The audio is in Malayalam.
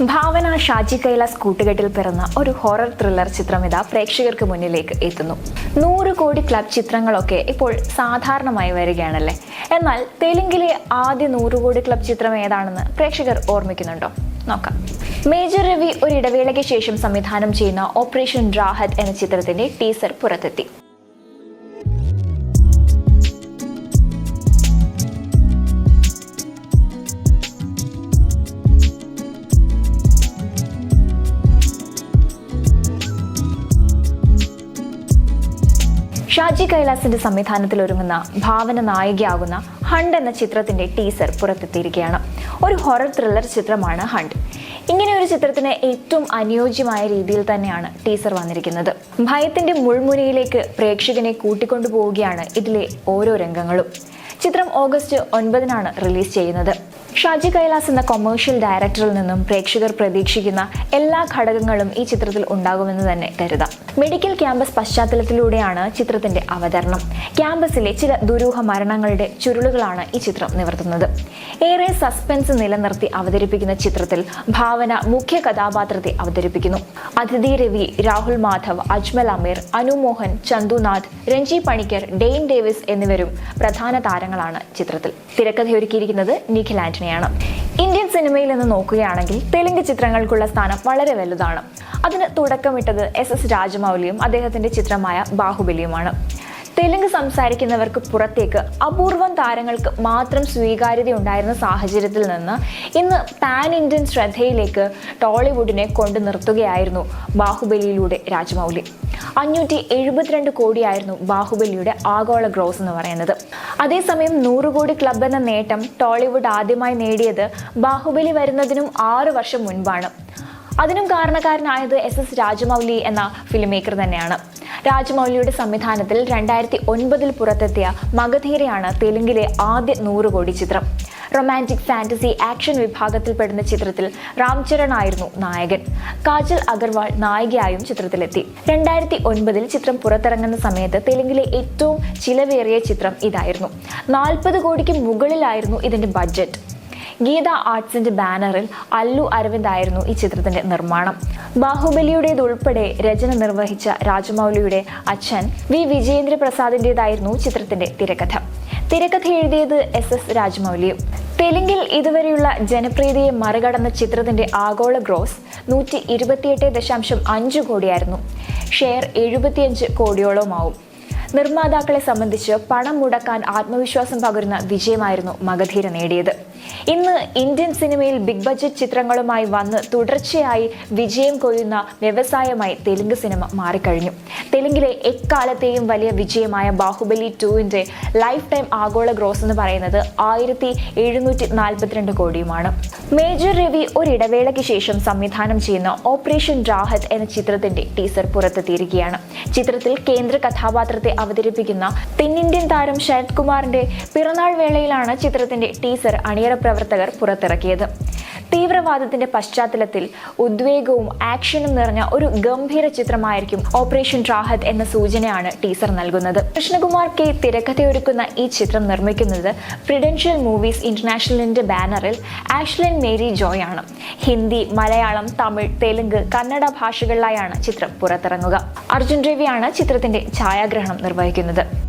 ഭാവന ഷാജി കൈലാസ് കൂട്ടുകെട്ടിൽ പിറന്ന ഒരു ഹൊറർ ത്രില്ലർ ചിത്രം ഇതാ പ്രേക്ഷകർക്ക് മുന്നിലേക്ക് എത്തുന്നു. നൂറ് കോടി ക്ലബ് ചിത്രങ്ങളൊക്കെ ഇപ്പോൾ സാധാരണമായി വരികയാണല്ലേ? എന്നാൽ തെലുങ്കിലെ ആദ്യ നൂറ് കോടി ക്ലബ് ചിത്രം ഏതാണെന്ന് പ്രേക്ഷകർ ഓർമ്മിക്കുന്നുണ്ടോ? നോക്കാം. മേജർ രവി ഒരു ഇടവേളയ്ക്ക് ശേഷം സംവിധാനം ചെയ്യുന്ന ഓപ്പറേഷൻ രാഹത്ത് എന്ന ചിത്രത്തിന്റെ ടീസർ പുറത്തെത്തി. ഷാജി കൈലാസിന്റെ സംവിധാനത്തിൽ ഒരുങ്ങുന്ന ഭാവന നായികയാകുന്ന ഹണ്ട് എന്ന ചിത്രത്തിന്റെ ടീസർ പുറത്തെത്തിയിരിക്കുകയാണ്. ഒരു ഹൊറർ ത്രില്ലർ ചിത്രമാണ് ഹണ്ട്. ഇങ്ങനെ ഒരു ചിത്രത്തിന് ഏറ്റവും അനുയോജ്യമായ രീതിയിൽ തന്നെയാണ് ടീസർ വന്നിരിക്കുന്നത്. ഭയത്തിന്റെ മുൾമുനയിലേക്ക് പ്രേക്ഷകനെ കൂട്ടിക്കൊണ്ടു പോവുകയാണ് ഇതിലെ ഓരോ രംഗങ്ങളും. ചിത്രം ഓഗസ്റ്റ് ഒൻപതിനാണ് റിലീസ് ചെയ്യുന്നത്. ഷാജി കൈലാസ് എന്ന കൊമേഴ്ഷ്യൽ ഡയറക്ടറിൽ നിന്നും പ്രേക്ഷകർ പ്രതീക്ഷിക്കുന്ന എല്ലാ ഘടകങ്ങളും ഈ ചിത്രത്തിൽ ഉണ്ടാകുമെന്ന് തന്നെ കരുതാം. മെഡിക്കൽ ക്യാമ്പസ് പശ്ചാത്തലത്തിലൂടെയാണ് ചിത്രത്തിന്റെ അവതരണം. ക്യാമ്പസിലെ ചില ദുരൂഹ മരണങ്ങളുടെ ചുരുളുകളാണ് ഈ ചിത്രം നിവർത്തുന്നത്. ഏറെ സസ്പെൻസ് നിലനിർത്തി അവതരിപ്പിക്കുന്ന ചിത്രത്തിൽ ഭാവന മുഖ്യ കഥാപാത്രത്തെ അവതരിപ്പിക്കുന്നു. അതിഥി രവി രാഹുൽ മാധവ് അജ്മൽ അമീർ അനുമോഹൻ ചന്തുനാഥ് രഞ്ജി പണിക്കർ ഡെയിൻ ഡേവിസ് എന്നിവരും പ്രധാന താരങ്ങളാണ് ചിത്രത്തിൽ. തിരക്കഥയൊരുക്കിയിരിക്കുന്നത് നിഖിൽ ആന്റണിയാണ് ഇന്ത്യൻ സിനിമയിൽ നിന്ന് നോക്കുകയാണെങ്കിൽ തെലുങ്ക് ചിത്രങ്ങൾക്കുള്ള സ്ഥാനം വളരെ വലുതാണ്. അതിന് തുടക്കമിട്ടത് എസ് എസ് രാജമൗലിയും അദ്ദേഹത്തിന്റെ ചിത്രമായ ബാഹുബലിയുമാണ്. തെലുങ്ക് സംസാരിക്കുന്നവർക്ക് പുറത്തേക്ക് അപൂർവം താരങ്ങൾക്ക് മാത്രം സ്വീകാര്യത ഉണ്ടായിരുന്ന സാഹചര്യത്തിൽ നിന്ന് ഇന്ന് പാൻ ഇന്ത്യൻ ശ്രദ്ധയിലേക്ക് ടോളിവുഡിനെ കൊണ്ടു നിർത്തുകയായിരുന്നു ബാഹുബലിയിലൂടെ രാജമൗലി. അഞ്ഞൂറ്റി എഴുപത്തിരണ്ട് കോടിയായിരുന്നു ബാഹുബലിയുടെ ആഗോള ഗ്രോസ് എന്ന് പറയുന്നത്. അതേസമയം നൂറ് കോടി ക്ലബ് എന്ന നേട്ടം ടോളിവുഡ് ആദ്യമായി നേടിയത് ബാഹുബലി വരുന്നതിനും ആറ് വർഷം മുൻപാണ്. അതിനും കാരണക്കാരനായത് എസ് എസ് രാജമൗലി എന്ന ഫിലിം മേക്കർ തന്നെയാണ്. രാജമൗലിയുടെ സംവിധാനത്തിൽ രണ്ടായിരത്തി ഒൻപതിൽ പുറത്തെത്തിയ മഗധീരയാണ് തെലുങ്കിലെ ആദ്യ നൂറ് കോടി ചിത്രം. റൊമാന്റിക് ഫാന്റസി ആക്ഷൻ വിഭാഗത്തിൽപ്പെടുന്ന ചിത്രത്തിൽ രാംചരൺ ആയിരുന്നു നായകൻ. കാജൽ അഗർവാൾ നായികയായും ചിത്രത്തിലെത്തി. രണ്ടായിരത്തി ഒൻപതിൽ ചിത്രം പുറത്തിറങ്ങുന്ന സമയത്ത് തെലുങ്കിലെ ഏറ്റവും ചിലവേറിയ ചിത്രം ഇതായിരുന്നു. നാൽപ്പത് കോടിക്ക് മുകളിലായിരുന്നു ഇതിന്റെ ബഡ്ജറ്റ് ഗീത ആർട്സിന്റെ ബാനറിൽ അല്ലു അരവിന്ദ് ആയിരുന്നു ഈ ചിത്രത്തിന്റെ നിർമ്മാണം. ബാഹുബലിയുടേതുൾപ്പെടെ രചന നിർവഹിച്ച രാജമൗലിയുടെ അച്ഛൻ വി വിജയേന്ദ്ര പ്രസാദിന്റേതായിരുന്നു ചിത്രത്തിന്റെ തിരക്കഥ. തിരക്കഥ എഴുതിയത് എസ് എസ് രാജമൗലിയും. തെലുങ്കിൽ ഇതുവരെയുള്ള ജനപ്രീതിയെ മറികടന്ന ചിത്രത്തിന്റെ ആഗോള ഗ്രോസ് നൂറ്റി ഇരുപത്തിയെട്ട് ദശാംശം അഞ്ച് കോടിയായിരുന്നു. ഷെയർ എഴുപത്തിയഞ്ച് കോടിയോളമാവും നിർമ്മാതാക്കളെ സംബന്ധിച്ച് പണം മുടക്കാൻ ആത്മവിശ്വാസം പകരുന്ന വിജയമായിരുന്നു മഗധീര നേടിയത്. ഇന്ന് ഇന്ത്യൻ സിനിമയിൽ ബിഗ് ബജറ്റ് ചിത്രങ്ങളുമായി വന്ന് തുടർച്ചയായി വിജയം കൊയ്യുന്ന വ്യവസായമായി തെലുങ്ക് സിനിമ മാറിക്കഴിഞ്ഞു. തെലുങ്കിലെ എക്കാലത്തെയും വലിയ വിജയമായ ബാഹുബലി ടുവിന്റെ ലൈഫ് ടൈം ആഗോള ഗ്രോസ് എന്ന് പറയുന്നത് ആയിരത്തി എഴുന്നൂറ്റി നാൽപ്പത്തിരണ്ട് കോടിയുമാണ്. മേജർ രവി ഒരിടവേളയ്ക്ക് ശേഷം സംവിധാനം ചെയ്യുന്ന ഓപ്പറേഷൻ രാഹത്ത് എന്ന ചിത്രത്തിന്റെ ടീസർ പുറത്തെത്തിയിരിക്കുകയാണ്. ചിത്രത്തിൽ കേന്ദ്ര കഥാപാത്രത്തെ അവതരിപ്പിക്കുന്ന തെന്നിന്ത്യൻ താരം ശരത് കുമാറിന്റെ പിറന്നാൾ വേളയിലാണ് ചിത്രത്തിന്റെ ടീസർ അണിയറ പ്രവർത്തകർ പുറത്തിറക്കിയത്. തീവ്രവാദത്തിന്റെ പശ്ചാത്തലത്തിൽ ഉദ്വേഗവും ആക്ഷനും നിറഞ്ഞ ഒരു ഗംഭീര ചിത്രമായിരിക്കും ഓപ്പറേഷൻ റാഹത്ത് എന്ന സൂചനയാണ് ടീസർ നൽകുന്നത്. കൃഷ്ണകുമാർ കെ തിരക്കഥയൊരുക്കുന്ന ഈ ചിത്രം നിർമ്മിക്കുന്നത് പ്രിഡൻഷ്യൽ മൂവീസ് ഇന്റർനാഷണലിന്റെ ബാനറിൽ ആഷ്ലൻ മേരി ജോയ് ആണ് ഹിന്ദി മലയാളം തമിഴ് തെലുങ്ക് കന്നഡ ഭാഷകളിലായാണ് ചിത്രം പുറത്തിറങ്ങുക. അർജുൻ രവിയാണ് ചിത്രത്തിന്റെ ഛായാഗ്രഹണം നിർവഹിക്കുന്നത്.